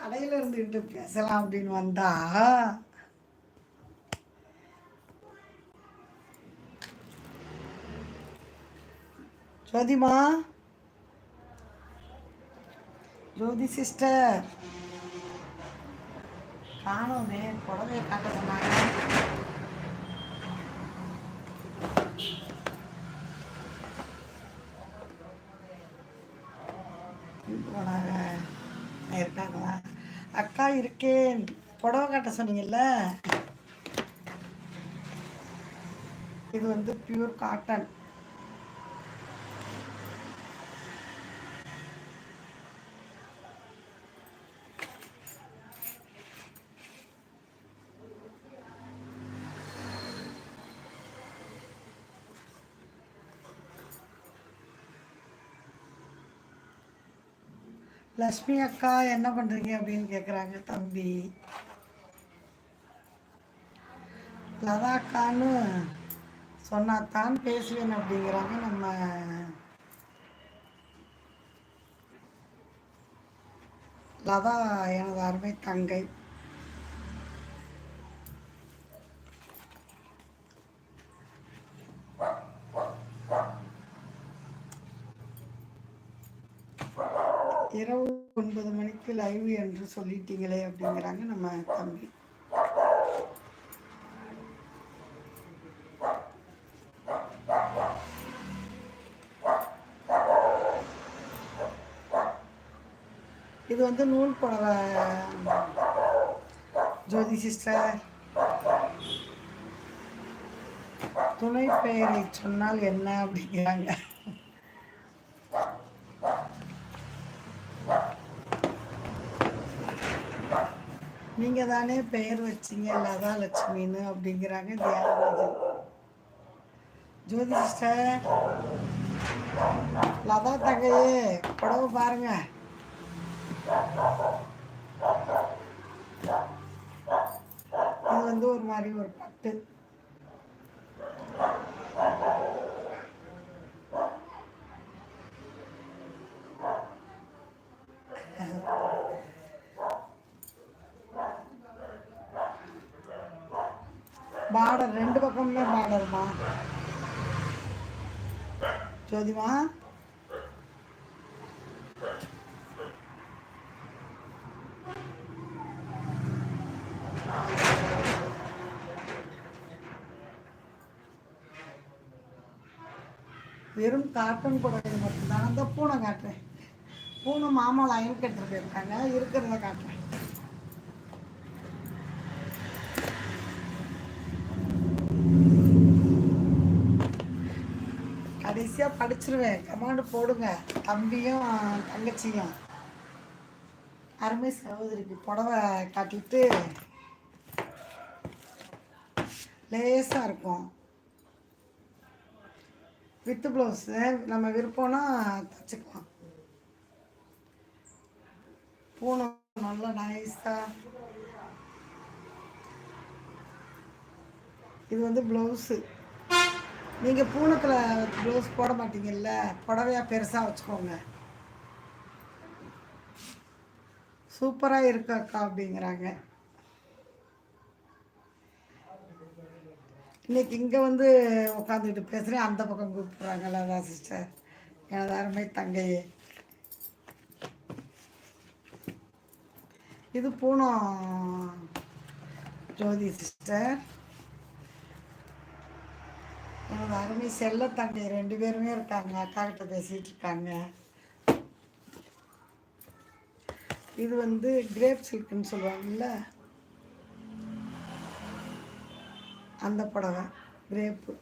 இந்த கடையில் இருந்துக்கிட்டு பேசலாம் அப்படின்னு வந்தா. ஜோதிமா? ஜோதி சிஸ்டர். காணோமே புடவையை காட்ட சொன்னாங்க. போனாங்க. இருக்காங்களா? அக்கா இருக்கேன். புடவை காட்ட சொன்னீங்கல்ல? இது வந்து பியூர் காட்டன் லக்ஷ்மி அக்கா என்ன பண்ணுறீங்க அப்படின்னு கேட்குறாங்க தம்பி. லதா அக்கான்னு சொன்னாதான் பேசுவேன் அப்படிங்கிறாங்க நம்ம லதா எனது அருமை தங்கை. இரவு ஒன்பது மணிக்கு லைவ் என்று சொல்லிட்டீங்களே அப்படிங்கிறாங்க நம்ம தம்பி. இது வந்து நூல் புடவை ஜோதி சிஸ்டர் துணை பெயரை சொன்னால் என்ன அப்படிங்கிறாங்க. நீங்க தானே பெயர் வச்சீங்க லதா லட்சுமின்னு அப்படிங்கிறாங்க தியாகராஜன். ஜோதி சிஸ்டர் லதா தங்கையே புடவை பாருங்க. இது வந்து ஒரு மாதிரி ஒரு பட்டு. பார்டர் ரெண்டு பக்கமுமே பார்டர்மா ஜோதிமா? வெறும் காட்டன் புடவை மட்டும்தான். அந்த பூனை காட்டுறேன். பூனை மாமா லைன் கட்டுறது இருக்காங்க இருக்கிறத காட்டுறேன். ஈஸியாக படிச்சிருவேன். கமாண்டு போடுங்க. தம்பியும் தங்கச்சியும். அருமை சகோதரிக்கு புடவை காட்டிட்டு லேசாக இருக்கும். வித்து ப்ளவுஸு நம்ம விருப்பம்னா தச்சுக்கலாம். பூனம் நல்லா நைஸாக இது வந்து ப்ளவுஸு நீங்கள் பூனத்தில் ப்ளவுஸ் போட மாட்டீங்கல்ல? புடவையா பெருசாக வச்சுக்கோங்க. சூப்பராக இருக்கு அக்கா அப்படிங்கிறாங்க. இன்னைக்கு இங்கே வந்து உட்காந்துக்கிட்டு பேசுகிறேன் அந்த பக்கம் கூப்பிட்றாங்கல்ல அதான் சிஸ்டர் எனது அருமை தங்கையே. இது பூனம் ஜோதி சிஸ்டர் எனது அருமை செல்ல தங்கை ரெண்டு பேருமே இருக்காங்க அக்கா கிட்ட பேசிட்டு இருக்காங்க. இது வந்து கிரேப் சில்க்குன்னு சொல்லுவாங்கல்ல? அந்த புடவை கிரேப்பு